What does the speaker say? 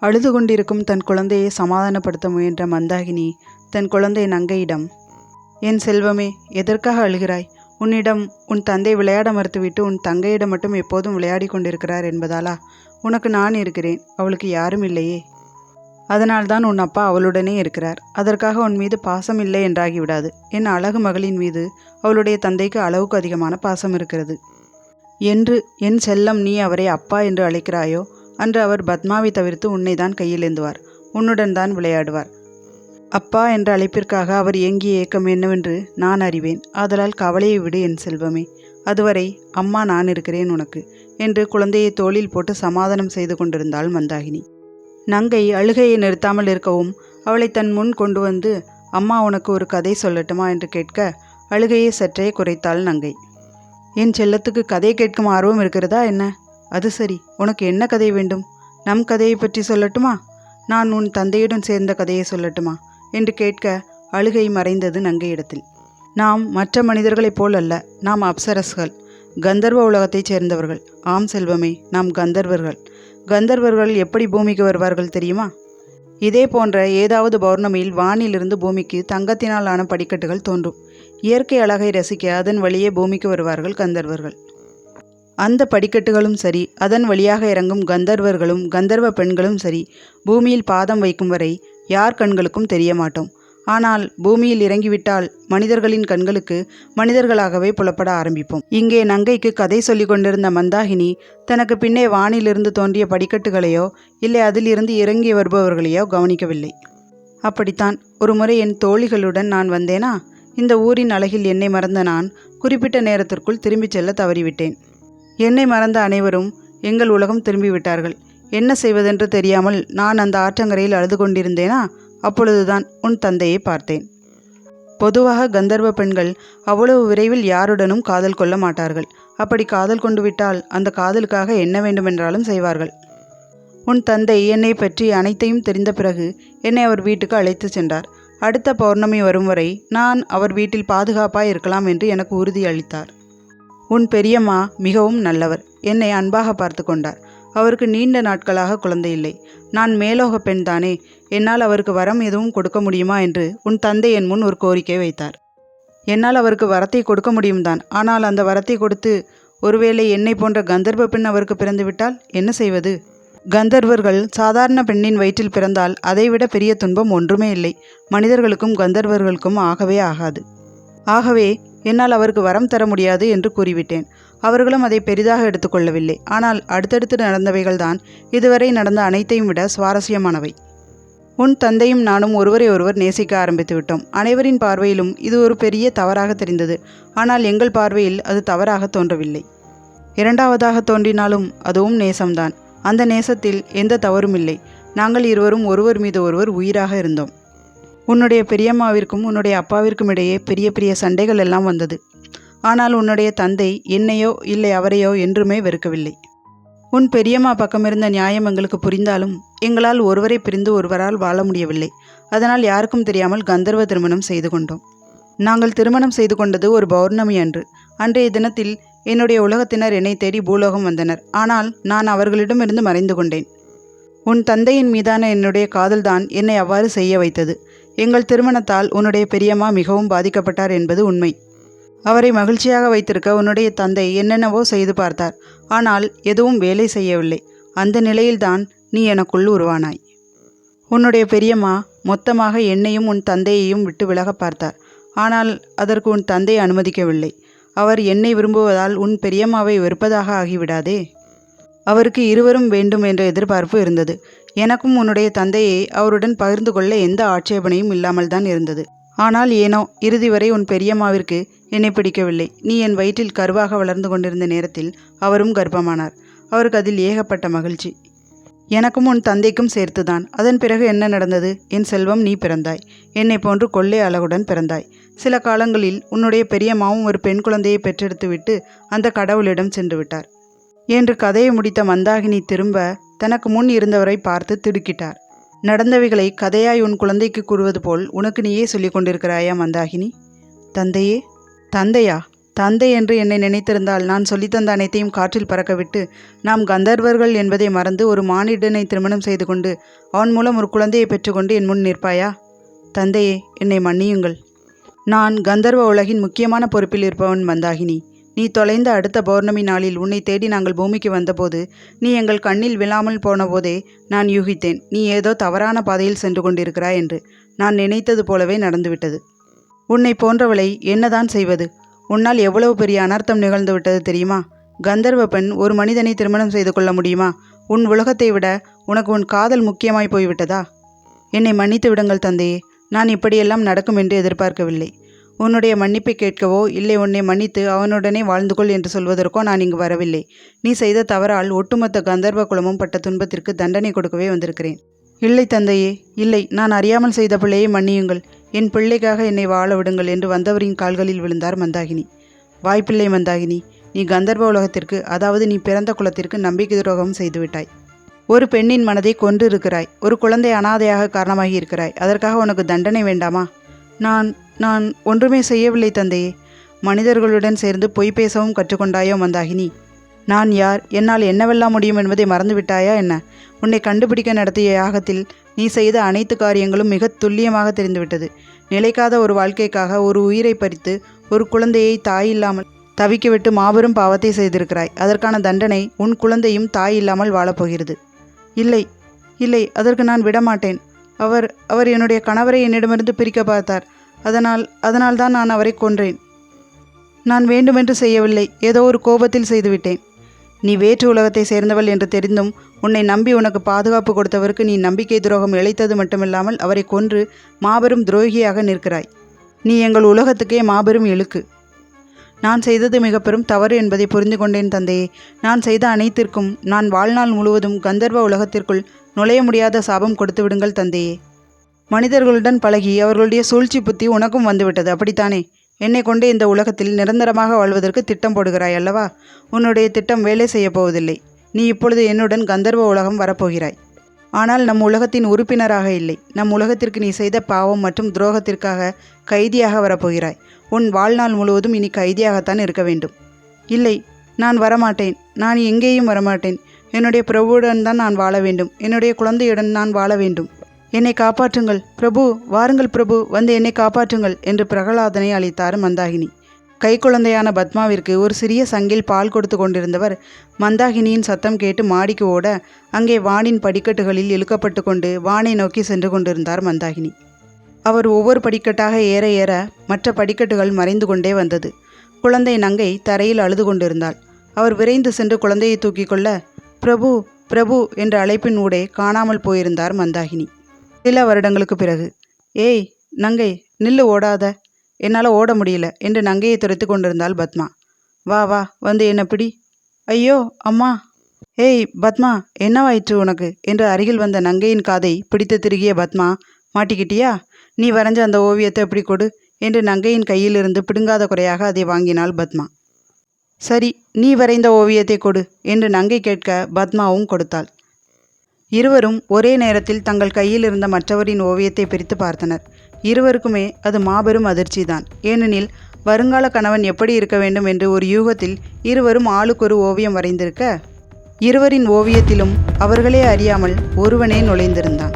அழுது கொண்டிருக்கும் தன் குழந்தையை சமாதானப்படுத்த முயன்ற மந்தாகினி தன் குழந்தை நங்கையிடம் என் செல்வமே எதற்காக அழுகிறாய்? உன்னிடம் உன் தந்தை விளையாட மறுத்துவிட்டு உன் தங்கையிடம் மட்டும் எப்போதும் விளையாடி கொண்டிருக்கிறார் என்பதாலா? உனக்கு நான் இருக்கிறேன் அவளுக்கு யாரும் இல்லையே. அதனால்தான் உன் அப்பா அவளுடனே இருக்கிறார். அதற்காக உன் மீது பாசம் இல்லை என்றாகிவிடாது. என் அழகு மகளின் மீது அவளுடைய தந்தைக்கு அளவுக்கு அதிகமான பாசம் இருக்கிறது. என்று என் செல்லம் நீ அவரை அப்பா என்று அழைக்கிறாயோ? அன்று அவர் பத்மாவை தவிர்த்து உன்னை தான் கையில் ஏந்துவார் உன்னுடன் தான் விளையாடுவார். அப்பா என்ற அழைப்பிற்காக அவர் ஏங்கிய ஏக்கம் என்னவென்று நான் அறிவேன். ஆதலால் கவலையை விடு என் செல்வமே. அதுவரை அம்மா நான் இருக்கிறேன் உனக்கு என்று குழந்தையை தோளில் போட்டு சமாதானம் செய்து கொண்டிருந்தாள் மந்தாகினி. நங்கை அழுகையை நிறுத்தாமல் இருக்கவும் அவளை தன் முன் கொண்டு வந்து அம்மா உனக்கு ஒரு கதை சொல்லட்டுமா என்று கேட்க அழுகையை சற்றே குறைத்தாள் நங்கை. என் செல்லத்துக்கு கதை கேட்கும் ஆர்வம் இருக்கிறதா என்ன? அது சரி உனக்கு என்ன கதை வேண்டும்? நம் கதையை பற்றி சொல்லட்டுமா? நான் உன் தந்தையுடன் சேர்ந்த கதையை சொல்லட்டுமா? என்று கேட்க அழுகை மறைந்தது நங்கையிடத்தில் நாம் மற்ற மனிதர்களைப் போல் அல்ல நாம் அப்சரஸ்கள். கந்தர்வ உலகத்தைச் சேர்ந்தவர்கள். ஆம் செல்வமே நாம் கந்தர்வர்கள். கந்தர்வர்கள் எப்படி பூமிக்கு வருவார்கள் தெரியுமா? இதே போன்ற ஏதாவது பௌர்ணமியில் வானிலிருந்து பூமிக்கு தங்கத்தினாலான படிக்கட்டுகள் தோன்றும். இயற்கை அழகை ரசிக்க அதன் வழியே பூமிக்கு வருவார்கள் கந்தர்வர்கள். அந்த படிக்கட்டுகளும் சரி அதன் வழியாக இறங்கும் கந்தர்வர்களும் கந்தர்வ பெண்களும் சரி பூமியில் பாதம் வைக்கும் வரை யார் கண்களுக்கும் தெரிய மாட்டோம் ஆனால் பூமியில் இறங்கிவிட்டால் மனிதர்களின் கண்களுக்கு மனிதர்களாகவே புலப்பட ஆரம்பிப்போம். இங்கே நங்கைக்கு கதை சொல்லிக் கொண்டிருந்த மந்தாகினி தனக்கு பின்னே வானிலிருந்து தோன்றிய படிக்கட்டுகளையோ இல்லை அதிலிருந்து இறங்கி வருபவர்களையோ கவனிக்கவில்லை. அப்படித்தான் ஒருமுறை என் தோழிகளுடன் நான் வந்தேனா? இந்த ஊரின் அழகில் என்னை மறந்த நான் குறிப்பிட்ட நேரத்திற்குள் திரும்பிச் செல்ல தவறிவிட்டேன். என்னை மறந்த அனைவரும் எங்கள் உலகம் திரும்பிவிட்டார்கள். என்ன செய்வதென்று தெரியாமல் நான் அந்த ஆற்றங்கரையில் அழுது கொண்டிருந்தேனா? அப்பொழுதுதான் உன் தந்தையை பார்த்தேன். பொதுவாக கந்தர்வ பெண்கள் அவ்வளவு விரைவில் யாருடனும் காதல் கொள்ள மாட்டார்கள். அப்படி காதல் கொண்டு விட்டால் அந்த காதலுக்காக என்ன வேண்டுமென்றாலும் செய்வார்கள். உன் தந்தை என்னை பற்றி அனைத்தையும் தெரிந்த பிறகு என்னை அவர் வீட்டுக்கு அழைத்து சென்றார். அடுத்த பௌர்ணமி வரும் வரை நான் அவர் வீட்டில் பாதுகாப்பாய் இருக்கலாம் என்று எனக்கு உறுதி அளித்தார் உன் பெரியம்மா மிகவும் நல்லவர். என்னை அன்பாக பார்த்து கொண்டார். அவருக்கு நீண்ட நாட்களாக குழந்தை இல்லை. நான் மேலோக பெண் தானே. என்னால் அவருக்கு வரம் எதுவும் கொடுக்க முடியுமா என்று உன் தந்தை என் முன் ஒரு கோரிக்கை வைத்தார். என்னால் அவருக்கு வரத்தை கொடுக்க முடியும் தான் ஆனால் அந்த வரத்தை கொடுத்து ஒருவேளை என்னை போன்ற கந்தர்வ பெண் அவருக்கு பிறந்துவிட்டால் என்ன செய்வது? கந்தர்வர்கள் சாதாரண பெண்ணின் வயிற்றில் பிறந்தால் அதைவிட பெரிய துன்பம் ஒன்றுமே இல்லை. மனிதர்களுக்கும் கந்தர்வர்களுக்கும் ஆகவே ஆகாது. ஆகவே என்னால் அவருக்கு வரம் தர முடியாது என்று கூறிவிட்டேன். அவர்களும் அதை பெரிதாக எடுத்துக்கொள்ளவில்லை. ஆனால் அடுத்தடுத்து நடந்தவைகள்தான் இதுவரை நடந்த அனைத்தையும் விட சுவாரஸ்யமானவை. உன் தந்தையும் நானும் ஒருவரை ஒருவர் நேசிக்க ஆரம்பித்து விட்டோம். அனைவரின் பார்வையிலும் இது ஒரு பெரிய தவறாக தெரிந்தது. ஆனால் எங்கள் பார்வையில் அது தவறாக தோன்றவில்லை. இரண்டாவதாக தோன்றினாலும் அதுவும் நேசம்தான். அந்த நேசத்தில் எந்த தவறும் இல்லை. நாங்கள் இருவரும் ஒருவர் மீது ஒருவர் உயிராக இருந்தோம். உன்னுடைய பெரியம்மாவிற்கும் உன்னுடைய அப்பாவிற்கும் இடையே பெரிய பெரிய சண்டைகள் எல்லாம் வந்தது. ஆனால் உன்னுடைய தந்தை என்னையோ இல்லை அவரையோ என்றுமே வெறுக்கவில்லை. உன் பெரியம்மா பக்கமிருந்த நியாயம் எங்களுக்கு புரிந்தாலும் எங்களால் ஒருவரை பிரிந்து ஒருவரால் வாழ முடியவில்லை. அதனால் யாருக்கும் தெரியாமல் கந்தர்வ திருமணம் செய்து கொண்டோம். நாங்கள் திருமணம் செய்து கொண்டது ஒரு பௌர்ணமி அன்று. அன்றைய தினத்தில் என்னுடைய உலகத்தினர் என்னை தேடி பூலோகம் வந்தனர். ஆனால் நான் அவர்களிடமிருந்து மறைந்து கொண்டேன். உன் தந்தையின் மீதான என்னுடைய காதல்தான் என்னை அவ்வாறு செய்ய வைத்தது. எங்கள் திருமணத்தால் உன்னுடைய பெரியம்மா மிகவும் பாதிக்கப்பட்டார் என்பது உண்மை. அவரை மகிழ்ச்சியாக வைத்திருக்க உன்னுடைய தந்தை என்னென்னவோ செய்து பார்த்தார். ஆனால் எதுவும் வேலை செய்யவில்லை. அந்த நிலையில்தான் நீ எனக்குள் உருவானாய். உன்னுடைய பெரியம்மா மொத்தமாக என்னையும் உன் தந்தையையும் விட்டு விலக பார்த்தார். ஆனால் அதற்கு உன் தந்தை அனுமதிக்கவில்லை. அவர் என்னை விரும்புவதால் உன் பெரியம்மாவை வெறுப்பதாக ஆகிவிடாதே. அவருக்கு இருவரும் வேண்டும் என்ற எதிர்பார்ப்பு இருந்தது. எனக்கும் உன்னுடைய தந்தையை அவருடன் பகிர்ந்து கொள்ள எந்த ஆட்சேபனையும் இல்லாமல் தான் இருந்தது. ஆனால் ஏனோ இறுதி வரை உன் பெரியம்மாவிற்கு என்னை பிடிக்கவில்லை. நீ என் வயிற்றில் கருவாக வளர்ந்து கொண்டிருந்த நேரத்தில் அவரும் கர்ப்பமானார். அவருக்கு அதில் ஏகப்பட்ட மகிழ்ச்சி. எனக்கும் உன் தந்தைக்கும் சேர்த்துதான். அதன் பிறகு என்ன நடந்தது? என் செல்வம் நீ பிறந்தாய். என்னை போன்று கொள்ளை அழகுடன் பிறந்தாய். சில காலங்களில் உன்னுடைய பெரியம்மாவும் ஒரு பெண் குழந்தையை பெற்றெடுத்துவிட்டு அந்த கடவுளிடம் சென்று விட்டார். என்று கதையை முடித்த மந்தாகினி திரும்ப தனக்கு முன் இருந்தவரை பார்த்து திடுக்கிட்டார். நடந்தவைகளை கதையாய் உன் குழந்தைக்கு கூறுவது போல் உனக்கு நீயே சொல்லிக் கொண்டிருக்கிறாயா மந்தாகினி? தந்தையே. தந்தையா? தந்தை என்று என்னை நினைத்திருந்தால் நான் சொல்லித்தந்த அனைத்தையும் காற்றில் பறக்கவிட்டு நாம் கந்தர்வர்கள் என்பதை மறந்து ஒரு மானிடனை திருமணம் செய்து கொண்டு அவன் மூலம் ஒரு குழந்தையை பெற்றுக்கொண்டு என் முன் நிற்பாயா? தந்தையே என்னை மன்னியுங்கள். நான் கந்தர்வ உலகின் முக்கியமான பொறுப்பில் இருப்பவன் மந்தாகினி. நீ தொலைந்த அடுத்த பௌர்ணமி நாளில் உன்னை தேடி நாங்கள் பூமிக்கு வந்தபோது நீ எங்கள் கண்ணில் விழாமல் போனபோதே நான் யூகித்தேன் நீ ஏதோ தவறான பாதையில் சென்று கொண்டிருக்கிறாய் என்று. நான் நினைத்தது போலவே நடந்துவிட்டது. உன்னை போன்றவளை என்னதான் செய்வது? உன்னால் எவ்வளவு பெரிய அனர்த்தம் நிகழ்ந்து விட்டது தெரியுமா? கந்தர்வ பெண் ஒரு மனிதனை திருமணம் செய்து கொள்ள முடியுமா? உன் உலகத்தை விட உனக்கு உன் காதல் முக்கியமாய் போய்விட்டதா? என்னை மன்னித்து விடுங்கள் தந்தையே நான் இப்படியெல்லாம் நடக்கும் என்று எதிர்பார்க்கவில்லை. உன்னுடைய மன்னிப்பை கேட்கவோ இல்லை உன்னை மன்னித்து அவனுடனே வாழ்ந்து கொள் என்று சொல்வதற்கோ நான் இங்கு வரவில்லை. நீ செய்த தவறால் ஒட்டுமொத்த கந்தர்வ குலமும் பட்ட துன்பத்திற்கு தண்டனை கொடுக்கவே வந்திருக்கிறேன். இல்லை தந்தையே இல்லை நான் அறியாமல் செய்த பிள்ளையை மன்னியுங்கள். என் பிள்ளைக்காக என்னை வாழ விடுங்கள் என்று வந்தவரின் கால்களில் விழுந்தார் மந்தாகினி. வாய்ப்பில்லை மந்தாகினி நீ கந்தர்வ உலகத்திற்கு அதாவது நீ பிறந்த குலத்திற்கு நம்பிக்கை துரோகம் செய்துவிட்டாய். ஒரு பெண்ணின் மனதை கொன்று இருக்கிறாய். ஒரு குழந்தை அனாதையாக காரணமாகி இருக்கிறாய். அதற்காக உனக்கு தண்டனை வேண்டாமா? நான் நான் ஒன்றுமே செய்யவில்லை தந்தையே. மனிதர்களுடன் சேர்ந்து பொய் பேசவும் கற்றுக்கொண்டாயோ மந்தாகினி? நான் யார்? என்னால் என்னவெல்லாம் முடியும் என்பதை மறந்துவிட்டாயா என்ன? உன்னை கண்டுபிடிக்க நடத்திய யாகத்தில் நீ செய்த அனைத்து காரியங்களும் மிக துல்லியமாக தெரிந்துவிட்டது. நிலைக்காத ஒரு வாழ்க்கைக்காக ஒரு உயிரை பறித்து ஒரு குழந்தையை தாய் இல்லாமல் தவிக்கிவிட்டு மாபெரும் பாவத்தை செய்திருக்கிறாய். அதற்கான தண்டனை உன் குழந்தையும் தாய் இல்லாமல் வாழப்போகிறது. இல்லை இல்லை அதற்கு நான் விடமாட்டேன். அவர் அவர் என்னுடைய கணவரை என்னிடமிருந்து பிரிக்க பார்த்தார். அதனால் அதனால் தான் நான் அவரை கொன்றேன். நான் வேண்டுமென்று செய்யவில்லை. ஏதோ ஒரு கோபத்தில் செய்துவிட்டேன். நீ வேற்று உலகத்தை சேர்ந்தவள் என்று தெரிந்தும் உன்னை நம்பி உனக்கு பாதுகாப்பு கொடுத்தவருக்கு நீ நம்பிக்கை துரோகம் இழைத்தது மட்டுமில்லாமல் அவரை கொன்று மாபெரும் துரோகியாக நிற்கிறாய். நீ எங்கள் உலகத்துக்கே மாபெரும் இழுக்கு. நான் செய்தது மிக பெரும் தவறு என்பதை புரிந்து கொண்டேன் தந்தையே. நான் செய்த அனைத்திற்கும் நான் வாழ்நாள் முழுவதும் கந்தர்வ உலகத்திற்குள் நுழைய முடியாத சாபம் கொடுத்து விடுங்கள் தந்தையே. மனிதர்களுடன் பழகி அவர்களுடைய சூழ்ச்சி புத்தி உனக்கும் வந்துவிட்டது. அப்படித்தானே? என்னை கொண்டு இந்த உலகத்தில் நிரந்தரமாக வாழ்வதற்கு திட்டம் போடுகிறாய் அல்லவா? உன்னுடைய திட்டம் வேலை செய்யப் போவதில்லை. நீ இப்பொழுது என்னுடன் கந்தர்வ உலகம் வரப்போகிறாய். ஆனால் நம் உலகத்தின் உறுப்பினராக இல்லை. நம் உலகத்திற்கு நீ செய்த பாவம் மற்றும் துரோகத்திற்காக கைதியாக வரப்போகிறாய். உன் வாழ்நாள் முழுவதும் இனி கைதியாகத்தான் இருக்க வேண்டும். இல்லை நான் வரமாட்டேன். நான் எங்கேயும் வரமாட்டேன். என்னுடைய பிரபுவுடன் தான் நான் வாழ வேண்டும். என்னுடைய குழந்தையுடன் நான் வாழ வேண்டும். என்னை காப்பாற்றுங்கள். பிரபு வாருங்கள் பிரபு வந்து என்னை காப்பாற்றுங்கள் என்று பிரகலாதனை அளித்தார் மந்தாகினி. கைக்குழந்தையான பத்மாவிற்கு ஒரு சிறிய சங்கில் பால் கொடுத்து கொண்டிருந்தவர் மந்தாகினியின் சத்தம் கேட்டு மாடிக்கு ஓட அங்கே வானின் படிக்கட்டுகளில் இழுக்கப்பட்டு கொண்டு வானை நோக்கி சென்று கொண்டிருந்தார் மந்தாகினி. அவர் ஒவ்வொரு படிக்கட்டாக ஏற ஏற மற்ற படிக்கட்டுகள் மறைந்து கொண்டே வந்தது. குழந்தை நங்கை தரையில் அழுது கொண்டிருந்தாள். அவர் விரைந்து சென்று குழந்தையை தூக்கிக் கொள்ள பிரபு பிரபு என்ற அழைப்பின் ஊடே காணாமல் போயிருந்தார் மந்தாகினி. சில வருடங்களுக்கு பிறகு ஏய் நங்கை நில்லு ஓடாத. என்னால் ஓட முடியல என்று நங்கையை துரைத்து கொண்டிருந்தாள் பத்மா. வா வா வந்து என்ன பிடி? ஐயோ அம்மா. ஏய் பத்மா என்னவாயிற்று உனக்கு? என்று அருகில் வந்த நங்கையின் காதை பிடித்து திருகிய பத்மா மாட்டிக்கிட்டியா? நீ வரைஞ்ச அந்த ஓவியத்தை எப்படி கொடு? என்று நங்கையின் கையிலிருந்து பிடுங்காத குறையாக அதை வாங்கினாள் பத்மா. சரி நீ வரைந்த ஓவியத்தை கொடு என்று நங்கை கேட்க பத்மாவும் கொடுத்தாள். இருவரும் ஒரே நேரத்தில் தங்கள் கையில் இருந்த மற்றவரின் ஓவியத்தை பிரித்து பார்த்தனர். இருவருக்குமே அது மாபெரும் அதிர்ச்சிதான். ஏனெனில் வருங்கால கணவன் எப்படி இருக்க வேண்டும் என்று ஒரு யூகத்தில் இருவரும் ஆளுக்கொரு ஓவியம் வரைந்திருக்க இருவரின் ஓவியத்திலும் அவர்களே அறியாமல் ஒருவனே நுழைந்திருந்தான்.